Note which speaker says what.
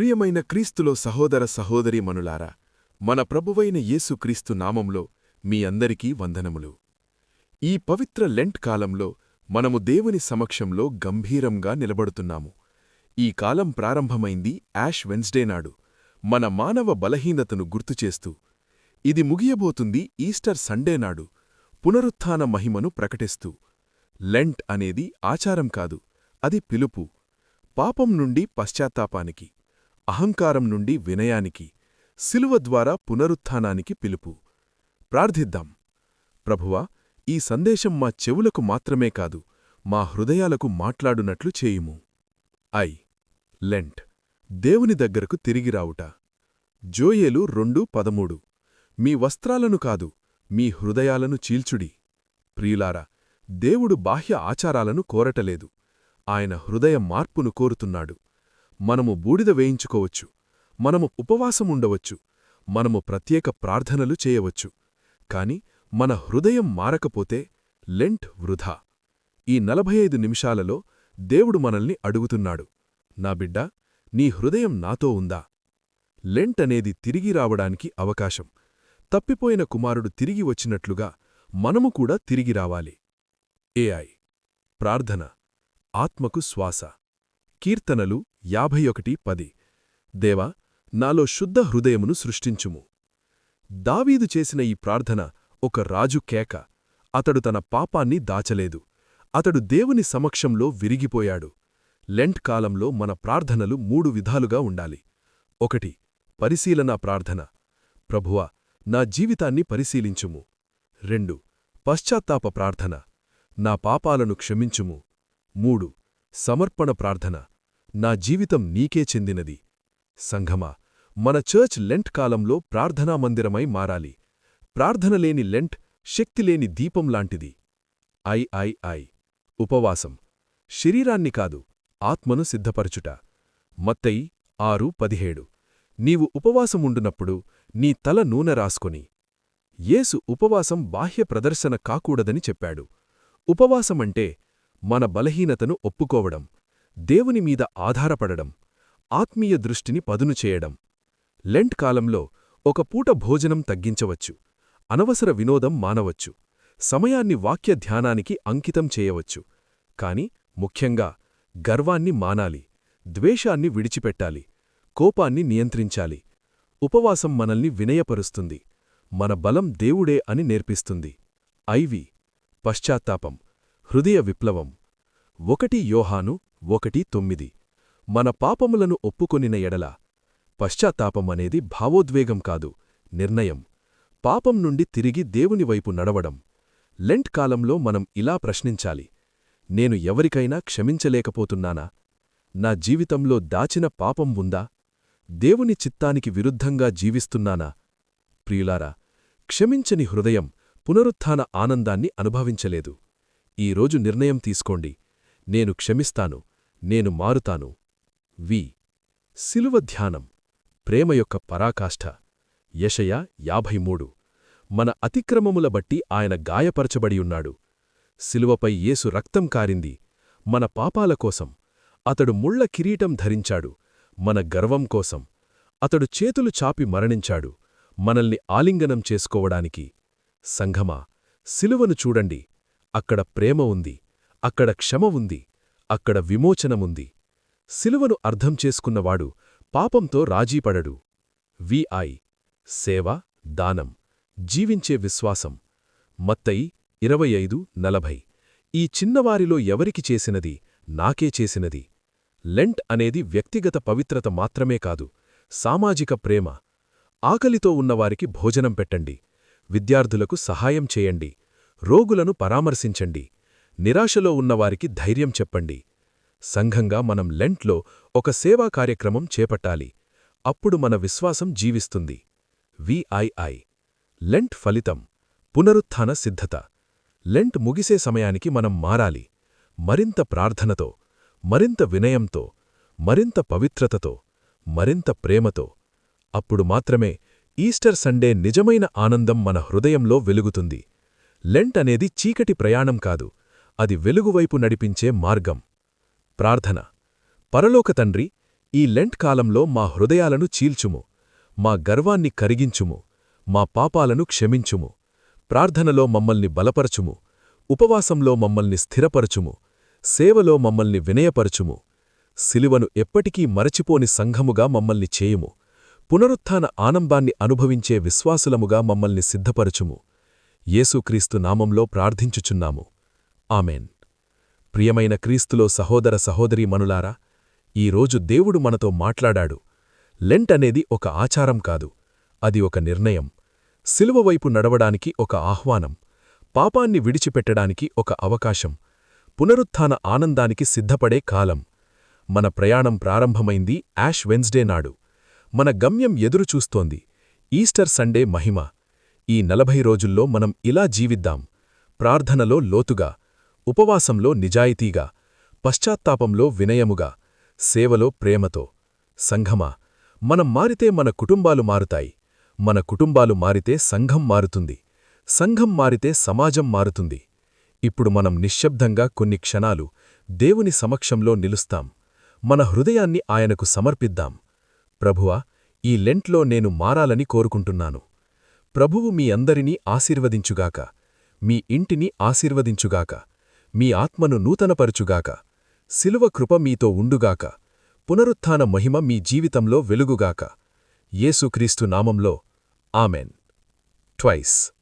Speaker 1: ప్రియమైన క్రీస్తులో సహోదర సహోదరి మనులారా మన ప్రభువైన యేసు క్రీస్తు నామంలో మీ అందరికీ వందనములు. ఈ పవిత్ర లెంట్ కాలంలో మనము దేవుని సమక్షంలో గంభీరంగా నిలబడుతున్నాము. ఈ కాలం ప్రారంభమైంది యాష్ వెన్స్డే నాడు. మన మానవ బలహీనతను గుర్తుచేస్తూ ఇది ముగియబోతుంది ఈస్టర్ సండే నాడు పునరుత్థాన మహిమను ప్రకటిస్తూ. లెంట్ అనేది ఆచారం కాదు అది పిలుపు. పాపం నుండి పశ్చాత్తాపానికి. అహంకారం నుండి వినయానికి సిలువ ద్వారా పునరుత్థానానికి పిలుపు. ప్రార్థిద్దాం. ప్రభువా ఈ సందేశం మా చెవులకు మాత్రమే కాదు మా హృదయాలకు మాట్లాడునట్లు చేయుము. ఐ. లెంట్. దేవుని దగ్గరకు తిరిగి రావుట. జోయేలు రెండు పదమూడు. మీ వస్త్రాలను కాదు మీ హృదయాలను చీల్చుడి. ప్రియులారా దేవుడు బాహ్య ఆచారాలను కోరటలేదు. ఆయన హృదయ మార్పును కోరుతున్నాడు. మనము బూడిద వేయించుకోవచ్చు. మనము ఉపవాసముండవచ్చు మనము ప్రత్యేక ప్రార్థనలు చేయవచ్చు. కాని మన హృదయం మారకపోతే లెంట్ వృధా. ఈ నలభై ఐదు నిమిషాలలో దేవుడు మనల్ని అడుగుతున్నాడు. నా బిడ్డా నీ హృదయం నాతో ఉందా? లెంట్ అనేది తిరిగి రావడానికి అవకాశం. తప్పిపోయిన కుమారుడు తిరిగి వచ్చినట్లుగా మనము కూడా తిరిగి రావాలి. ఏఐ. ప్రార్థన. ఆత్మకు శ్వాస. కీర్తనలు యాభై ఒకటి పది. దేవా నాలో శుద్ధ హృదయమును సృష్టించుము. దావీదు చేసిన ఈ ప్రార్థన ఒక రాజు కేక. అతడు తన పాపాన్ని దాచలేదు. అతడు దేవుని సమక్షంలో విరిగిపోయాడు. లెంట్ కాలంలో మన ప్రార్థనలు మూడు విధాలుగా ఉండాలి. ఒకటి పరిశీలనా ప్రార్థన. ప్రభువా నా జీవితాన్ని పరిశీలించుము. రెండు పశ్చాత్తాప ప్రార్థన. నా పాపాలను క్షమించుము. మూడు సమర్పణ ప్రార్థన. నా జీవితం నీకే చెందినది. సంఘమా మన చర్చ్ లెంట్ కాలంలో ప్రార్థనా మందిరమై మారాలి. ప్రార్థనలేని లెంట్ శక్తిలేని దీపం లాంటిది. ఐ ఐ ఐ. ఉపవాసం. శరీరాన్ని కాదు ఆత్మను సిద్ధపరచుట. మత్తై ఆరు పదిహేడు. నీవు ఉపవాసముండునప్పుడు నీ తల నూనె రాసుకొని యేసు ఉపవాసం బాహ్య ప్రదర్శన కాకూడదని చెప్పాడు. ఉపవాసమంటే మన బలహీనతను ఒప్పుకోవడం. దేవుని మీద ఆధారపడడం ఆత్మీయ దృష్టిని పదును చేయడం. లెంట్ కాలంలో ఒక పూట భోజనం తగ్గించవచ్చు అనవసర వినోదం మానవచ్చు సమయాన్ని వాక్య ధ్యానానికి అంకితం చేయవచ్చు. కాని ముఖ్యంగా గర్వాన్ని మానాలి ద్వేషాన్ని విడిచిపెట్టాలి కోపాన్ని నియంత్రించాలి. ఉపవాసం మనల్ని వినయపరుస్తుంది మన బలం దేవుడే అని నేర్పిస్తుంది. ఐవి పశ్చాత్తాపం హృదయ విప్లవం. ఒకటి యోహాను ఒకటి తొమ్మిది. మన పాపములను ఒప్పుకొనిన ఎడల పశ్చాత్తాపం అనేది భావోద్వేగం కాదు నిర్ణయం. పాపం నుండి తిరిగి దేవునివైపు నడవడం. లెంట్ కాలంలో మనం ఇలా ప్రశ్నించాలి. నేను ఎవరికైనా క్షమించలేకపోతున్నానా? నా జీవితంలో దాచిన పాపం ఉందా? దేవుని చిత్తానికి విరుద్ధంగా జీవిస్తున్నానా? ప్రియులారా క్షమించని హృదయం పునరుత్థాన ఆనందాన్ని అనుభవించలేదు. ఈరోజు నిర్ణయం తీసుకోండి. నేను క్షమిస్తాను. నేను మారుతాను. వి. సిలువ ధ్యానం. ప్రేమ యొక్క పరాకాష్ఠ. యషయ యాభై మూడు మన అతిక్రమముల బట్టి ఆయన గాయపరచబడియున్నాడు సిలువపై యేసు రక్తం కారింది. మన పాపాల కోసం. అతడు ముళ్ళ కిరీటం ధరించాడు. మన గర్వం కోసం. అతడు చేతులు చాపి మరణించాడు. మనల్ని ఆలింగనం చేసుకోవడానికి. సంఘమా సిలువను చూడండి. అక్కడ ప్రేమ ఉంది. అక్కడ క్షమ ఉంది. అక్కడ విమోచనముంది. సిలువను అర్థం చేసుకున్నవాడు పాపంతో రాజీపడడు. విఐ సేవ దానం జీవించే విశ్వాసం. మత్తయి ఇరవై ఐదు నలభై. ఈ చిన్నవారిలో ఎవరికి చేసినది? నాకే చేసినది. లెంట్ అనేది వ్యక్తిగత పవిత్రత మాత్రమే కాదు సామాజిక ప్రేమ. ఆకలితో ఉన్నవారికి భోజనం పెట్టండి. విద్యార్థులకు సహాయం చేయండి. రోగులను పరామర్శించండి. నిరాశలో ఉన్నవారికి ధైర్యం చెప్పండి. సంఘంగా మనం లెంట్లో ఒక సేవా కార్యక్రమం చేపట్టాలి. అప్పుడు మన విశ్వాసం జీవిస్తుంది. విఐఐ లెంట్ ఫలితం పునరుత్థాన సిద్ధత. లెంట్ ముగిసే సమయానికి మనం మారాలి. మరింత ప్రార్థనతో మరింత వినయంతో మరింత పవిత్రతతో మరింత ప్రేమతో. అప్పుడు మాత్రమే ఈస్టర్ సండే నిజమైన ఆనందం మన హృదయంలో వెలుగుతుంది. లెంట్ అనేది చీకటి ప్రయాణం కాదు. అది వెలుగువైపు నడిపించే మార్గం. ప్రార్థన. పరలోక తండ్రి
Speaker 2: ఈ లెంట్ కాలంలో మా హృదయాలను చీల్చుము. మా గర్వాన్ని కరిగించుము. మా పాపాలను క్షమించుము. ప్రార్థనలో మమ్మల్ని బలపరచుము. ఉపవాసంలో మమ్మల్ని స్థిరపరచుము. సేవలో మమ్మల్ని వినయపరచుము. సిలువను ఎప్పటికీ మరచిపోని సంఘముగా మమ్మల్ని చేయుము. పునరుత్థాన ఆనందాన్ని అనుభవించే విశ్వాసులముగా మమ్మల్ని సిద్ధపరచుము. యేసుక్రీస్తు నామంలో ప్రార్థించుచున్నాము. ఆమెన్. ప్రియమైన క్రీస్తులో సహోదర సహోదరీమణులారా ఈరోజు దేవుడు మనతో మాట్లాడాడు. లెంట్ అనేది ఒక ఆచారం కాదు అది ఒక నిర్ణయం. సిలువ వైపు నడవడానికి ఒక ఆహ్వానం పాపాన్ని విడిచిపెట్టడానికి ఒక అవకాశం పునరుత్థాన ఆనందానికి సిద్ధపడే కాలం. మన ప్రయాణం ప్రారంభమైంది యాష్ వెన్స్డే నాడు. మన గమ్యం ఎదురుచూస్తోంది ఈస్టర్ సండే మహిమ. ఈ నలభై రోజుల్లో మనం ఇలా జీవిద్దాం ప్రార్థనలో లోతుగా. ఉపవాసంలో నిజాయితీగా పశ్చాత్తాపంలో వినయముగా సేవలో ప్రేమతో. సంఘమా మనం మారితే మన కుటుంబాలు మారుతాయి. మన కుటుంబాలు మారితే సంఘం మారుతుంది. సంఘం మారితే సమాజం మారుతుంది. ఇప్పుడు మనం నిశ్శబ్దంగా కొన్ని క్షణాలు దేవుని సమక్షంలో నిలుస్తాం. మన హృదయాన్ని ఆయనకు సమర్పిద్దాం. ప్రభువా ఈ లెంట్లో నేను మారాలని కోరుకుంటున్నాను. ప్రభువు మీ అందరినీ ఆశీర్వదించుగాక. మీ ఇంటిని ఆశీర్వదించుగాక. మీ ఆత్మను నూతనపరుచుగాక. శిలువ కృప మీతో ఉండుగాక. పునరుత్థాన మహిమ మీ జీవితంలో వెలుగుగాక. యేసుక్రీస్తు నామంలో. ఆమెన్. ట్వైస్.